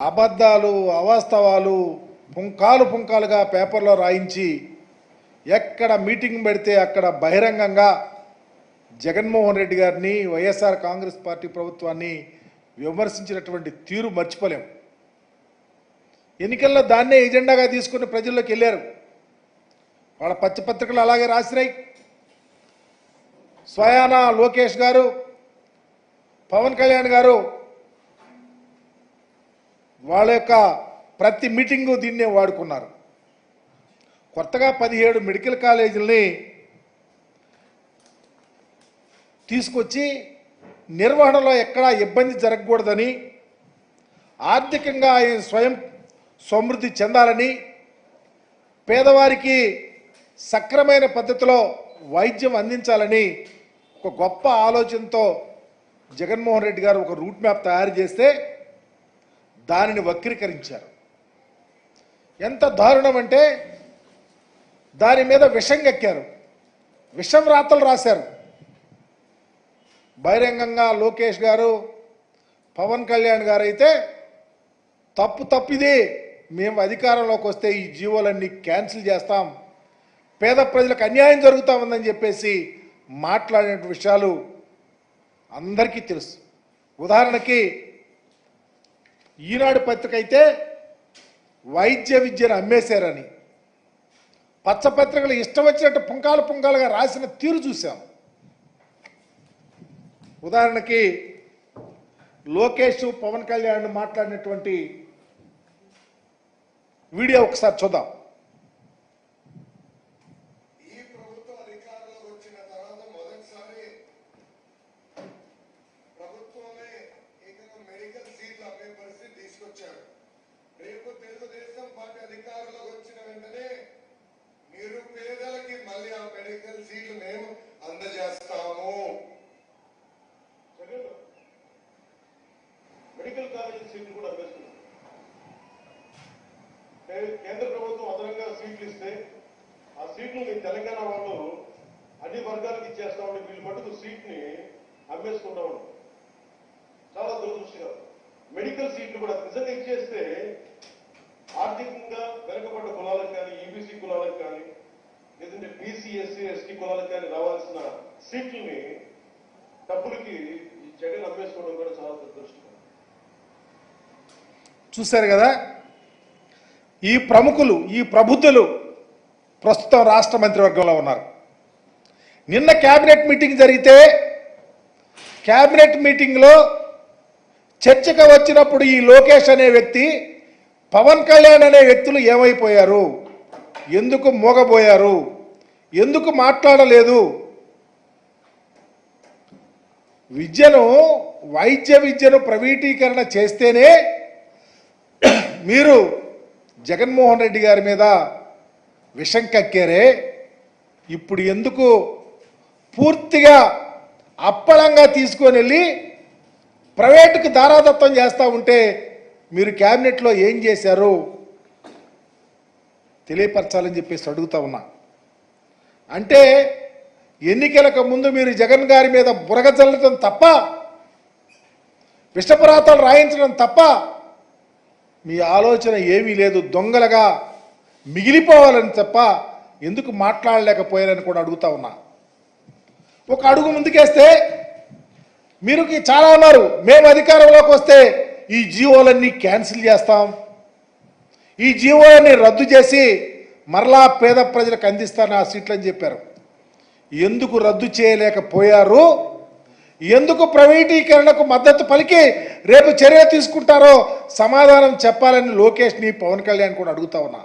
అబద్ధాలు అవాస్తవాలు పుంకాలు పుంకాలుగా పేపర్లో రాయించి ఎక్కడ మీటింగ్ పెడితే అక్కడ బహిరంగంగా జగన్మోహన్ రెడ్డి గారిని వైఎస్ఆర్ కాంగ్రెస్ పార్టీ ప్రభుత్వాన్ని విమర్శించినటువంటి తీరు మర్చిపోలేం. ఎన్నికల్లో దాన్నే ఎజెండాగా తీసుకుని ప్రజల్లోకి వెళ్ళారు. వాళ్ళ పచ్చ పత్రికలు అలాగే రాసినాయి. స్వయానా లోకేష్ గారు పవన్ కళ్యాణ్ గారు వాళ్ళ యొక్క ప్రతి మీటింగు దీన్నే వాడుకున్నారు. కొత్తగా పదిహేడు మెడికల్ కాలేజీలని తీసుకొచ్చి నిర్వహణలో ఎక్కడా ఇబ్బంది జరగకూడదని ఆర్థికంగా ఆయన స్వయం సమృద్ధి చెందాలని పేదవారికి సక్రమైన పద్ధతిలో వైద్యం అందించాలని ఒక గొప్ప ఆలోచనతో జగన్మోహన్ రెడ్డి గారు ఒక రూట్ మ్యాప్ తయారు చేస్తే దానిని వక్రీకరించారు. ఎంత దారుణం అంటే దాని మీద విషం ఎక్కారు విషం రాతలు రాశారు. బహిరంగంగా లోకేష్ గారు పవన్ కళ్యాణ్ గారు అయితే తప్పు తప్పిది మేము అధికారంలోకి వస్తే ఈ జీవోలన్నీ క్యాన్సిల్ చేస్తాం పేద ప్రజలకు అన్యాయం జరుగుతూ ఉందని చెప్పేసి మాట్లాడిన విషయాలు అందరికీ తెలుసు. ఉదాహరణకి ఈనాడు పత్రిక అయితే వైద్య విద్యను అమ్మేశారని. పచ్చపత్రికలు ఇష్టం వచ్చినట్టు పుంకాలు పుంకాలుగా రాసిన తీరు చూసాం ఉదాహరణకి లోకేష్ పవన్ కళ్యాణ్ మాట్లాడినటువంటి వీడియో ఒకసారి చూద్దాం ఈ ప్రభుత్వం అధికారంలోకి వచ్చిన తర్వాత మొదటిసారి ప్రభుత్వమే ఏకంగా మెడికల్ సీట్లు అమ్మే పరిస్థితి తీసుకొచ్చారు రేపు తెలుగుదేశం పార్టీ అధికారంలోకి వచ్చిన వెంటనే నిరుపేదలకి మళ్ళీ ఆ మెడికల్ సీట్లు మేము అందజేస్తాము సెకండ్ మెడికల్ కాలేజ్ సీట్లు కూడా అమ్మేస్తున్నాం కే- కేంద్ర ప్రభుత్వం అదనంగా సీట్లు ఇస్తే ఆ సీట్లు తెలంగాణ వాళ్ళు అన్ని వర్గాలకు ఇచ్చేస్తామని వీళ్ళు మటుకు సీట్ని అమ్మేసుకుంటా ఉన్నాం చాలా దురదృష్టకరం. మెడికల్ సీట్లు కూడా నిజంగా ఇచ్చేస్తే ఆర్థికంగా వెనుకబడ్డ కులాలకు కానీ ఈబీసీ కులాలకు కానీ లేదంటే బీసీ ఎస్సీ ఎస్టీ కులాలకు కానీ రావాల్సిన సీట్లని డబ్బులకి ఈ జగన్ అమ్మేసుకోవడం కూడా చాలా దురదృష్టకరం. చూశారు కదా? ఈ ప్రముఖులు ఈ ప్రబుద్ధులు ప్రస్తుతం రాష్ట్ర మంత్రివర్గంలో ఉన్నారు. నిన్న క్యాబినెట్ మీటింగ్ జరిగితే క్యాబినెట్ మీటింగ్లో చర్చకు వచ్చినప్పుడు ఈ లోకేష్ అనే వ్యక్తి పవన్ కళ్యాణ్ అనే వ్యక్తులు ఏమైపోయారు? ఎందుకు మోగబోయారు? ఎందుకు మాట్లాడలేదు? విద్యను వైద్య విద్యను ప్రైవేటీకరణ చేస్తేనే మీరు జగన్మోహన్ రెడ్డి గారి మీద విషం కక్కారే. ఇప్పుడు ఎందుకు పూర్తిగా అప్పళంగా తీసుకొని వెళ్ళి ప్రైవేటుకు దారాదత్తం చేస్తూ ఉంటే మీరు క్యాబినెట్లో ఏం చేశారు? తెలియపరచాలని చెప్పేసి అడుగుతా ఉన్నా. అంటే ఎన్నికలకు ముందు మీరు జగన్ గారి మీద బురగ చల్లటం తప్ప విషపురాతాలు రాయించడం తప్ప మీ ఆలోచన ఏమీ లేదు దొంగలుగా మిగిలిపోవాలని తప్ప ఎందుకు మాట్లాడలేకపోయారని కూడా అడుగుతా ఉన్నా. ఒక అడుగు ముందుకేస్తే మీరు చాలా అన్నారు మేము అధికారంలోకి వస్తే ఈ జీవోలన్నీ క్యాన్సిల్ చేస్తాం. ఈ జీవోలన్నీ రద్దు చేసి మరలా పేద ప్రజలకు అందిస్తారని ఆ సీట్లు అని చెప్పారు. ఎందుకు రద్దు చేయలేకపోయారు? ఎందుకు ప్రైవేటీకరణకు మద్దతు పలికి రేపు చర్య తీసుకుంటారో సమాధానం చెప్పాలని లోకేష్ని పవన్ కళ్యాణ్ కూడా అడుగుతా ఉన్నా.